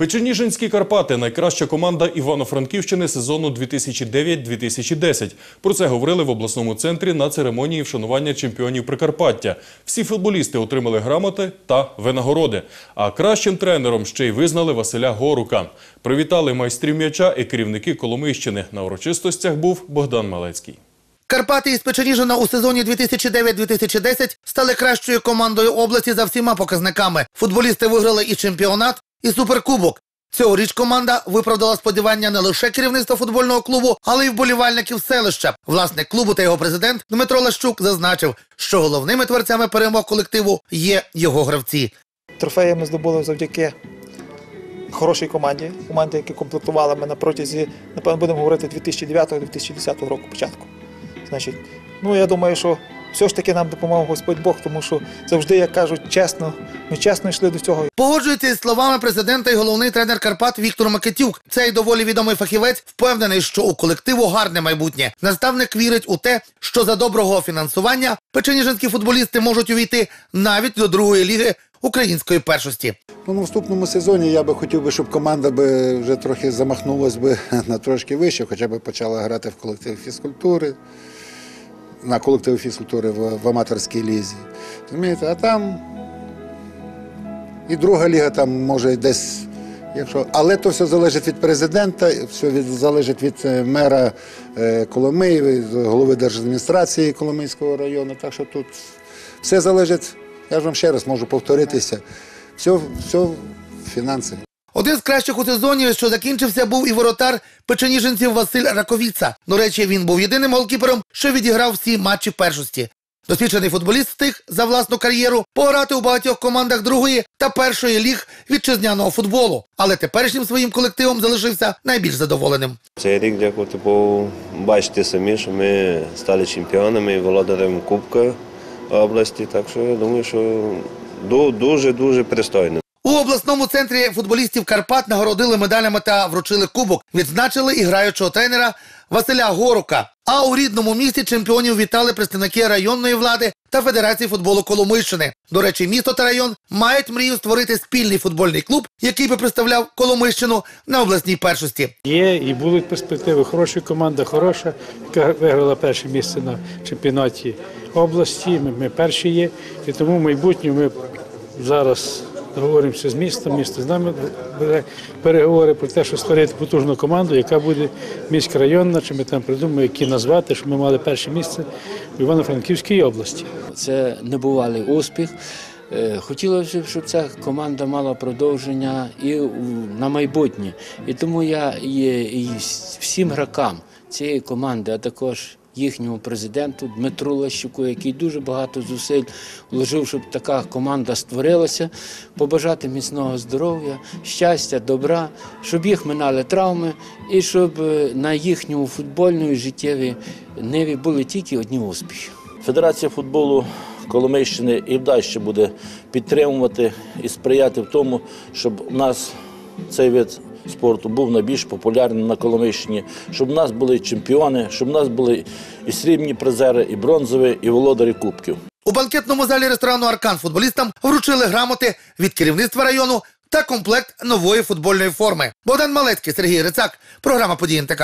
Печеніжинські Карпати найкраща команда Івано-Франківщини сезону 2009-2010. Про це говорили в обласному центрі на церемонії вшанування чемпіонів Прикарпаття. Всі футболісти отримали грамоти та винагороди. А кращим тренером ще й визнали Василя Горука. Привітали майстрів м'яча і керівники Коломийщини. На урочистостях був Богдан Малецький. Карпати із Печеніжина у сезоні 2009-2010 стали кращою командою області за всіма показниками. Футболісти виграли і чемпіонат, і суперкубок. Цьогоріч команда виправдала сподівання не лише керівництва футбольного клубу, але й вболівальників селища. Власник клубу та його президент Дмитро Лащук зазначив, що головними творцями перемог колективу є його гравці. Трофеї ми здобули завдяки хорошій команді. Команді, які комплектували ми на протязі, напевно, будемо говорити 2009-2010 року початку. Значить, ну я думаю, що все ж таки нам допомагав Господь Бог, тому що завжди, як кажуть, чесно, ми чесно йшли до цього. Погоджується із словами президента і головний тренер Карпат Віктор Макетюк. Цей доволі відомий фахівець впевнений, що у колективу гарне майбутнє. Наставник вірить у те, що за доброго фінансування печеніжинські футболісти можуть увійти навіть до другої ліги української першості. Ну, на наступному сезоні я би хотів би, щоб команда би вже трохи замахнулась би на трошки вище, хоча б почала грати в колектив фізкультури, на колектив фізкультури в, в аматорській лізі. Розумієте, а там і друга ліга там може десь. Якщо, але то все залежить від президента, все від, залежить від е, мера е, Коломиї, голови держадміністрації Коломийського району. Так що тут все залежить, я ж вам ще раз можу повторитися, все, все фінанси. Один з кращих у сезоні, що закінчився, був і воротар печеніжинців Василь Раковіца. До речі, він був єдиним голкіпером, що відіграв всі матчі першості. Досвідчений футболіст встиг за власну кар'єру пограти у багатьох командах другої та першої ліг вітчизняного футболу, але теперішнім своїм колективом залишився найбільш задоволеним. Цей рік, дякувати Богу, бачите самі, що ми стали чемпіонами і володарем Кубка області. Так що я думаю, що дуже-дуже пристойно. У обласному центрі футболістів Карпат нагородили медалями та вручили кубок. Відзначили і граючого тренера Василя Горука. А у рідному місті чемпіонів вітали представники районної влади та Федерації футболу Коломийщини. До речі, місто та район мають мрію створити спільний футбольний клуб, який би представляв Коломийщину на обласній першості. Є і будуть перспективи. Хороша команда, хороша, яка виграла перше місце на чемпіонаті області. Ми, перші є. І тому в майбутньому ми зараз договоримося з містом. Місто з нами бере переговори про те, що створити потужну команду, яка буде міськрайонна, чи ми там придумаємо, які назвати, щоб ми мали перше місце в Івано-Франківській області. Це небувалий успіх. Е, Хотілося б, щоб ця команда мала продовження і на майбутнє. І тому я і всім гракам цієї команди, а також їхньому президенту Дмитру Лащуку, який дуже багато зусиль вложив, щоб така команда створилася, побажати міцного здоров'я, щастя, добра, щоб їх минали травми і щоб е, на їхньому футбольному життєвій ниві були тільки одні успіхи. Федерація футболу Коломийщини і далі буде підтримувати і сприяти в тому, щоб у нас цей вид спорту був найбільш популярним на Коломийщині, щоб у нас були чемпіони, щоб у нас були і срібні призери, і бронзові, і володарі кубків. У банкетному залі ресторану Аркан футболістам вручили грамоти від керівництва району та комплект нової футбольної форми. Богдан Малецький, Сергій Рицак. Програма «Події НТК».